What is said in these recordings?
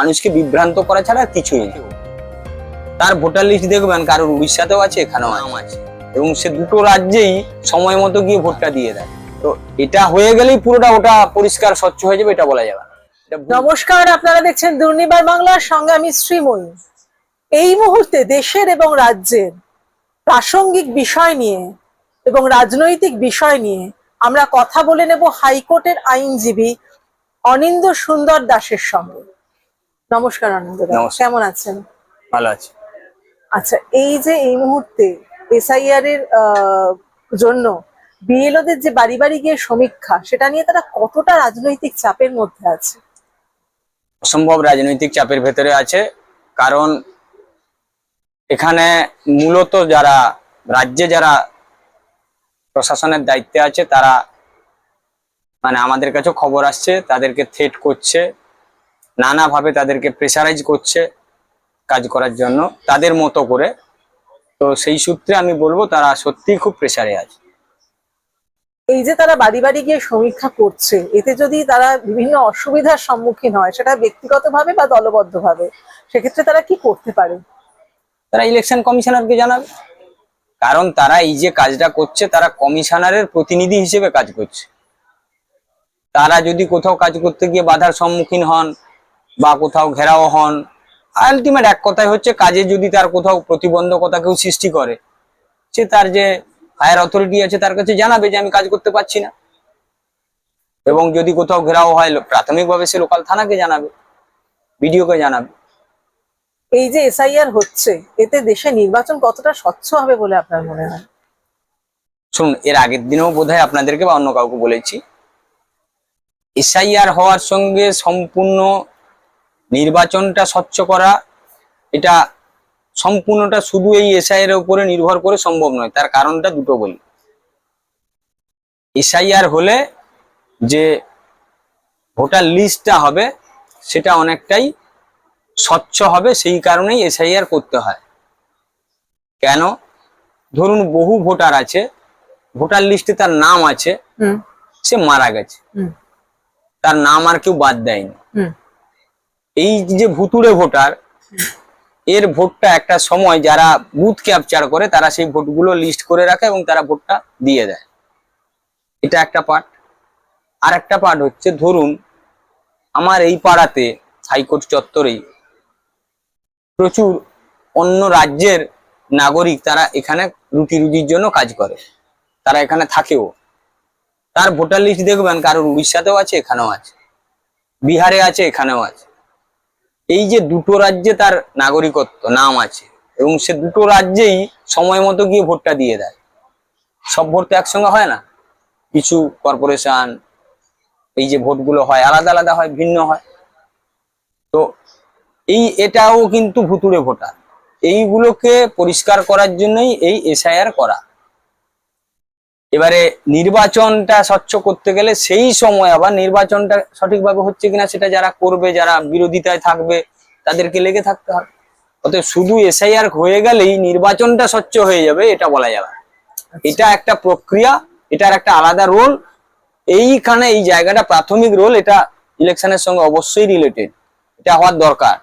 মানুষকে বিভ্রান্ত করা ছাড়া কিছুই নেই। তার ভোটার লিস্ট দেখবেন কারোর উড়িষ্যাতেও আছে এখানেও আছে। এবং সে দুটো রাজ্যেই সময় মতো গিয়ে ভোটটা দিয়ে দেয়। তো এটা হয়ে গেলেই পুরোটা ওটা পরিষ্কার স্বচ্ছ হয়ে যাবে এটা বলা যাবে। নমস্কার আপনারা দেখছেন দুর্নিবার বাংলার সঙ্গে আমি শ্রীময়ী। এই মুহূর্তে দেশের এবং রাজ্যের প্রাসঙ্গিক বিষয় নিয়ে এবং রাজনৈতিক বিষয় নিয়ে আমরা কথা বলে নেব হাইকোর্টের আইনজীবী অনিন্দ সুন্দর দাসের সঙ্গে। নমস্কার অনিন্দ দাস নমস্কার। কেমন আছেন? ভালো আছি। আচ্ছা এই যে এই মুহূর্তে এসআইআর এর আহ, জন্য বিএলওদের যে বাড়ি বাড়ি গিয়ে সমীক্ষা সেটা নিয়ে তারা কতটা রাজনৈতিক চাপের মধ্যে আছে? অসম্ভব রাজনৈতিক চাপের ভেতরে আছে। কারণ এখানে মূলত যারা রাজ্যে যারা প্রশাসনের দায়িত্বে আছে তারা মানে আমাদের কাছে খবর আসছে তাদেরকে থ্রেট করছে। নানাভাবে তাদেরকে প্রেসারাইজ করছে কাজ করার জন্য তাদের মতো করে। তো সেই সূত্রে আমি বলব তারা সত্যিই খুব প্রেসারে আছে। এই যে তারা বাড়ি বাড়ি গিয়ে সমীক্ষা করছে এতে যদি তারা বিভিন্ন অসুবিধার সম্মুখীন হয় সেটা ব্যক্তিগতভাবে বা দলবদ্ধভাবে সেক্ষেত্রে তারা কি করতে পারে? তারা ইলেকশন কমিশনারকে জানাবে। কারণ তারা এই যে কাজটা করছে তারা কমিশনারের প্রতিনিধি হিসেবে কাজ করছে। তারা যদি কোথাও কাজ করতে গিয়ে বাধার সম্মুখীন হন বা কোথাও ঘেরাও হন আলটিমেট এক কথায় হচ্ছে কাজে যদি তার কোথাও প্রতিবন্ধকতা কেউ সৃষ্টি করে সে তার যে হায়ার অথরিটি আছে তার কাছে জানাবে যে আমি কাজ করতে পারছি না। এবং যদি কোথাও ঘেরাও হয় প্রাথমিকভাবে সে লোকাল থানাকে জানাবে বিডিওকে জানাবে। এই যে এসআইআর হচ্ছে এতে দেশে নির্বাচন কতটা স্বচ্ছ হবে বলে আপনার মনে হয়? শুনুন এর আগের দিনেও বোধহয় আপনাদেরকে বা অন্য কাউকে বলেছি এসআইআর হওয়ার সঙ্গে সম্পূর্ণ নির্বাচনটা স্বচ্ছ করা এটা সম্পূর্ণটা শুধু এই এসআইআর এর উপরে নির্ভর করে সম্ভব নয় তার কারণটা দুটো বলি। এসআইআর হলে যে ভোটার লিস্টটা হবে সেটা অনেকটাই স্বচ্ছ হবে সেই কারণেই এসআইআর করতে হয়। কেন? ধরুন বহু ভোটার আছে ভোটার লিস্টে তার নাম আছে সে মারা গেছে। তার নাম আর কেউ বাদ দেয়নি। এই যে ভুতুড়ে ভোটার, এর ভোটটা একটা সময় যারা বুথ ক্যাপচার করে, তারা সেই ভোটগুলো লিস্ট করে রাখে এবং তারা ভোটটা দিয়ে দেয়। এটা একটা পার্ট আর একটা পার্ট হচ্ছে, ধরুন, আমার এই পাড়াতে, হাইকোর্ট চত্বরেই প্রচুর অন্য রাজ্যের নাগরিক তারা এখানে রুটি রুজির জন্য কাজ করে। তারা এখানে থাকেও। তার ভোটার লিস্ট দেখবেন, কারোর উড়িষ্যাতেও আছে, এখানেও আছে। বিহারে আছে, এখানেও আছে। এই যে দুটো রাজ্যে তার নাগরিকত্ব, নাম আছে, এবং সে দুটো রাজ্যেই সময় মতো গিয়ে ভোটটা দিয়ে দেয়। সব ভোট তো একসঙ্গে হয় না। কিছু কর্পোরেশন এই যে ভোটগুলো হয়, আলাদা আলাদা হয়, ভিন্ন হয়। তো এই এটাও কিন্তু ভুতুড়ে ভোটার। এইগুলোকে পরিষ্কার করার জন্যই এই এসআইআর করা। এবারে নির্বাচনটা স্বচ্ছ করতে গেলে সেই সময় আবার নির্বাচনটা সঠিকভাবে হচ্ছে কিনা সেটা যারা করবে, যারা বিরোধিতায় থাকবে, তাদেরকে লেগে থাকতে হবে। অতএব শুধু এসআইআর হয়ে গেলেই নির্বাচনটা স্বচ্ছ হয়ে যাবে, এটা বলা যাবে এটা একটা প্রক্রিয়া, এটার একটা আলাদা রোল। এইখানে এই জায়গাটা প্রাথমিক রোল, এটা ইলেকশনের সঙ্গে অবশ্যই রিলেটেড। এটা হওয়ার দরকার।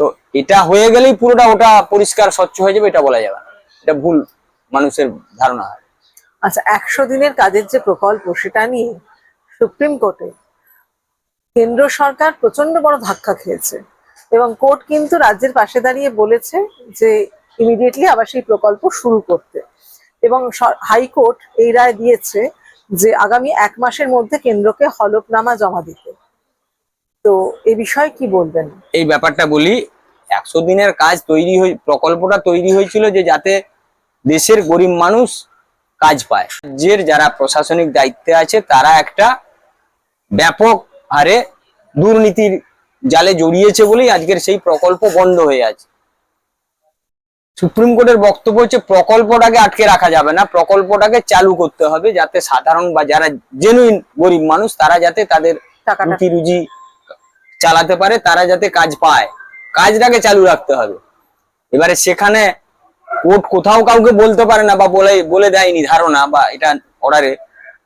তো এটা হয়ে গেলেই পুরোটা ওটা পরিষ্কার স্বচ্ছ হয়ে যাবে, এটা বলা যাবে না। এটা ভুল মানুষের ধারণা। হয় আচ্ছা একশো দিনের কাজের যে প্রকল্প, সেটা নিয়ে সুপ্রিম কোর্টে কেন্দ্র সরকার প্রচণ্ড বড় ধাক্কা খেয়েছে এবং কোর্ট কিন্তু রাজ্যের পাশে দাঁড়িয়ে বলেছে যে ইমিডিয়েটলি আবার সেই প্রকল্প শুরু করতে। এবং হাইকোর্ট এই রায় দিয়েছে যে আগামী এক মাসের মধ্যে কেন্দ্রকে হলফনামা জমা দিতে। তো এ বিষয়ে কি বলবেন? এই ব্যাপারটা বলি, একশো দিনের কাজ তৈরি হয়ে প্রকল্পটা তৈরি হয়েছিল যে যাতে দেশের গরিব মানুষ কাজ পায়। রাজ্যের যারা প্রশাসনিক দায়িত্বে আছে তারা একটা ব্যাপক হারে দুর্নীতির জালে জড়িয়েছে বলেই আজকের সেই প্রকল্প বন্ধ হয়ে আছে। সুপ্রিম কোর্টের বক্তব্য হচ্ছে প্রকল্পটাকে আটকে রাখা যাবে না প্রকল্পটাকে চালু করতে হবে যাতে সাধারণ বা যারা জেনুইন গরিব মানুষ তারা যাতে তাদের রুটি রুজি চালাতে পারে তারা যাতে কাজ পায়। কাজটাকে চালু রাখতে হবে। এবারে সেখানে কোর্ট কোথাও কাউকে বলতে পারে না বা বলে বলে দেয়নি ধারণা বা এটা অর্ডারে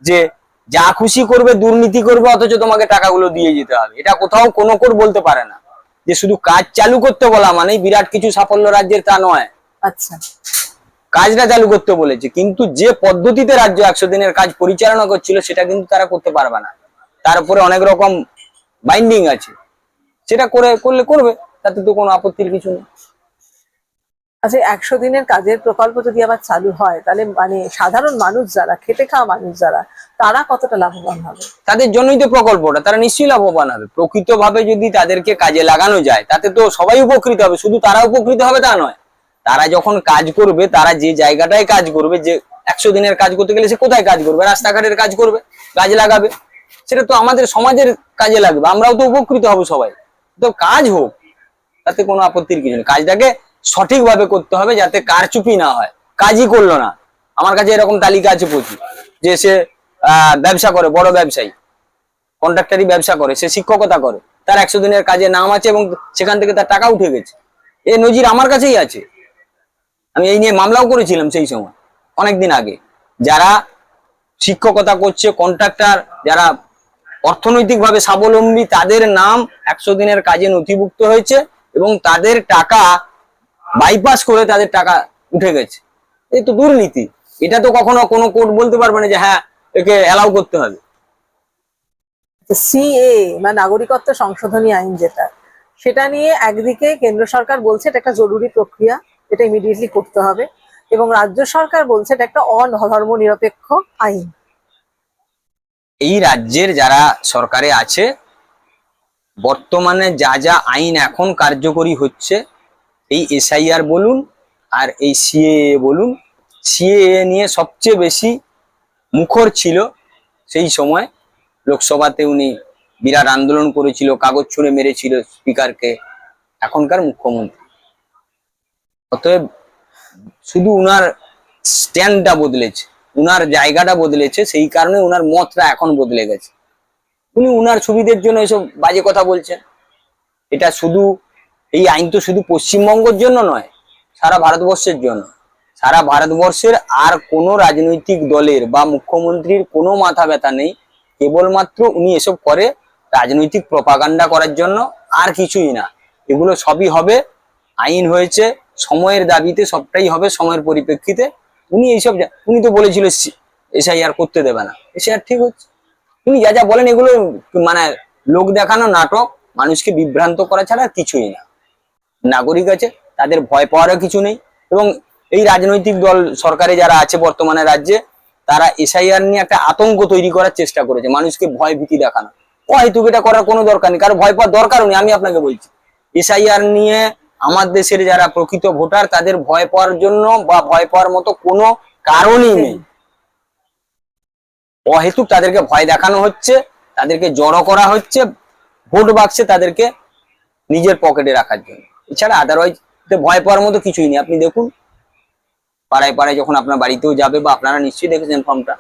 যে যা খুশি করবে দুর্নীতি করবে অথচ তোমাকে টাকাগুলো দিয়ে যেতে হবে। এটা কোথাও কোনো কোর্ট বলতে পারে না। যে শুধু কাজ চালু করতে বলা মানেই বিরাট কিছু সাফল্য রাজ্যের তা নয়। আচ্ছা। কাজটা চালু করতে বলেছে। কিন্তু যে পদ্ধতিতে রাজ্য একশো দিনের কাজ পরিচালনা করছিল সেটা কিন্তু তারা করতে পারবে না। তার উপরে অনেক রকম বাইন্ডিং আছে। সেটা করে করলে করবে তাতে তো কোনো আপত্তির কিছু নেই। আচ্ছা একশো দিনের কাজের প্রকল্প যদি আবার চালু হয়, তাহলে মানে সাধারণ মানুষ যারা, খেটে খাওয়া মানুষ যারা, তারা কতটা লাভবান হবে? তাদের জন্যই তো প্রকল্পটা, তারা নিশ্চয়ই লাভবান হবে। প্রকৃতভাবে যদি তাদেরকে কাজে লাগানো যায়, তাতে তো সবাই উপকৃত হবে, শুধু তারা উপকৃত হবে তা নয়। তারা যখন কাজ করবে, তারা যে জায়গাটায় কাজ করবে, যে একশো দিনের কাজ করতে গেলে সে কোথায় কাজ করবে, রাস্তাঘাটের কাজ করবে কাজ লাগাবে, সেটা তো আমাদের সমাজের কাজে লাগবে, আমরাও তো উপকৃত হব সবাই। তো কাজ হোক, তাতে কোনো আপত্তির কিছু নেই। কাজটাকে সঠিকভাবে করতে হবে যাতে কারচুপি না হয়। কাজই করল না। আমার কাছে এরকম তালিকা আছে প্রচুর, যে সে ব্যবসা করে, বড় ব্যবসায়ী। কন্ট্রাক্টারি ব্যবসা করে, সে শিক্ষকতা করে। তার একশো দিনের কাজে নাম আছে এবং সেখান থেকে তার টাকা উঠে গেছে। এ নজির আমার কাছেই আছে। আমি এই নিয়ে মামলাও করেছিলাম সেই সময়, অনেকদিন আগে। যারা শিক্ষকতা করছে, কন্ট্রাক্টর, যারা অর্থনৈতিকভাবে স্বাবলম্বী, তাদের নাম একশো দিনের কাজে নথিভুক্ত হয়েছে এবং তাদের টাকা বাইপাস করে তাদের টাকা উঠে গেছে। এই তো দুর্নীতি। এটা তো কখনো কোনো কোর্ট বলতে পারবে না যে হ্যাঁ একে অ্যালাউ করতে হবে। সিএ বা নাগরিকত্ব সংশোধনী আইন যেটা সেটা নিয়ে একদিকে কেন্দ্র সরকার বলছে এটা একটা জরুরি প্রক্রিয়া এটা ইমিডিয়েটলি করতে হবে এবং রাজ্য সরকার বলছে এটা একটা অধর্ম নিরপেক্ষ আইন। এই রাজ্যের যারা সরকারে আছে বর্তমানে যা যা আইন এখন কার্যকরী হচ্ছে এই এসআইআর বলুন আর এই সিএএ বলুন। সিএএ নিয়ে সবচেয়ে বেশি মুখর ছিল সেই সময় লোকসভাতে উনি বিরাট আন্দোলন করেছিল, কাগজ ছুঁড়ে মেরেছিল স্পিকারকে, এখনকার মুখ্যমন্ত্রী। অতএব শুধু উনার স্ট্যান্ডটা বদলেছে, উনার জায়গাটা বদলেছে, সেই কারণে উনার মতটা এখন বদলে গেছে। উনি উনার সুবিধের জন্য এসব বাজে কথা বলছেন। এটা শুধু এই আইন তো শুধু পশ্চিমবঙ্গের জন্য নয়, সারা ভারতবর্ষের জন্য। সারা ভারতবর্ষের আর কোনো রাজনৈতিক দলের বা মুখ্যমন্ত্রীর কোনো মাথা ব্যথা নেই, কেবলমাত্র উনি এসব করে রাজনৈতিক প্রপাগান্ডা করার জন্য, আর কিছুই না। এগুলো সবই হবে, আইন হয়েছে, সময়ের দাবিতে সবটাই হবে, সময়ের পরিপ্রেক্ষিতে। উনি এইসব উনি তো বলেছিল এসআইআর করতে দেবে না। এসআইআর ঠিক হচ্ছে। উনি যা যা বলেন এগুলো মানে লোক দেখানো নাটক, মানুষকে বিভ্রান্ত করা ছাড়া কিছুই না। নাগরিক আছে, তাদের ভয় পাওয়ারও কিছু নেই। এবং এই রাজনৈতিক দল সরকারে যারা আছে বর্তমানে রাজ্যে, তারা এসআইআর নিয়ে একটা আতঙ্ক তৈরি করার চেষ্টা করেছে, মানুষকে ভয় ভীতি দেখানো। অহেতুক এটা করার কোনো দরকার নেই কারও ভয় পাওয়ার দরকারও নেই, আমি আপনাকে বলছি। এসআইআর নিয়ে আমার দেশের যারা প্রকৃত ভোটার, তাদের ভয় পাওয়ার জন্য বা ভয় পাওয়ার মতো কোনো কারণই নেই। অহেতুক তাদেরকে ভয় দেখানো হচ্ছে, তাদেরকে জড়ো করা হচ্ছে, ভোট বাক্সে তাদেরকে নিজের পকেটে রাখার জন্য। এছাড়া আদারওয়াইজ ভয় পাওয়ার মতো কিছুই নেই। আপনি দেখুন পাড়ায় পাড়ায় যখন আপনার বাড়িতেও যাবে বা আপনারা নিশ্চয়ই দেখেছেন ফর্মটা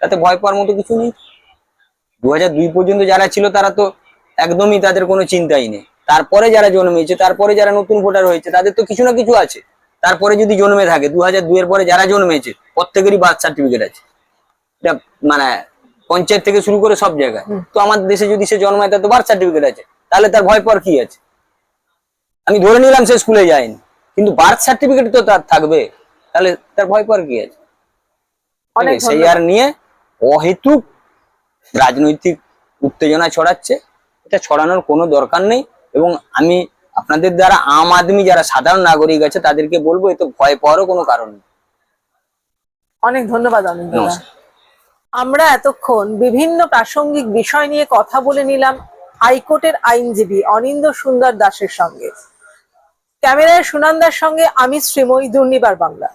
তাতে ভয় পাওয়ার মতো কিছু নেই। দু দুই পর্যন্ত যারা ছিল তারা তো একদমই তাদের কোনো চিন্তাই নেই। তারপরে যারা জন্মেছে তারপরে যারা নতুন ভোটার হয়েছে তাদের তো কিছু না কিছু আছে। তারপরে যদি জন্মে থাকে দু হাজার দুইয়ের পরে যারা জন্মেছে প্রত্যেকেরই বার্থ সার্টিফিকেট আছে। এটা মানে পঞ্চায়েত থেকে শুরু করে সব জায়গায়। তো আমার দেশে যদি সে জন্মায় তার তো বার্থ সার্টিফিকেট আছে। তাহলে তার ভয় পাওয়ার কি আছে? আমি ধরে নিলাম সে স্কুলে যায়নি। কিন্তু বার্থ সার্টিফিকেট তো তার থাকবে। তাহলে তার ভয় পাওয়ার কি আছে? সেই আর নিয়ে অহেতুক রাজনৈতিক উত্তেজনা ছড়াচ্ছে। এটা ছড়ানোর কোনো দরকার নেই। এবং আমি আপনাদের দ্বারা আম আদমি যারা সাধারণ নাগরিক আছে তাদেরকে বলব এতে ভয় পাওয়ারও কোনো কারণ নেই। অনেক ধন্যবাদ। নমস্কার। আমরা এতক্ষণ বিভিন্ন প্রাসঙ্গিক বিষয় নিয়ে কথা বলে নিলাম হাইকোর্টের আইনজীবী অনিন্দ সুন্দর দাসের সঙ্গে। ক্যামেরায় সুনন্দার সঙ্গে আমি শ্রীময়ী দুর্নিবার বাংলা।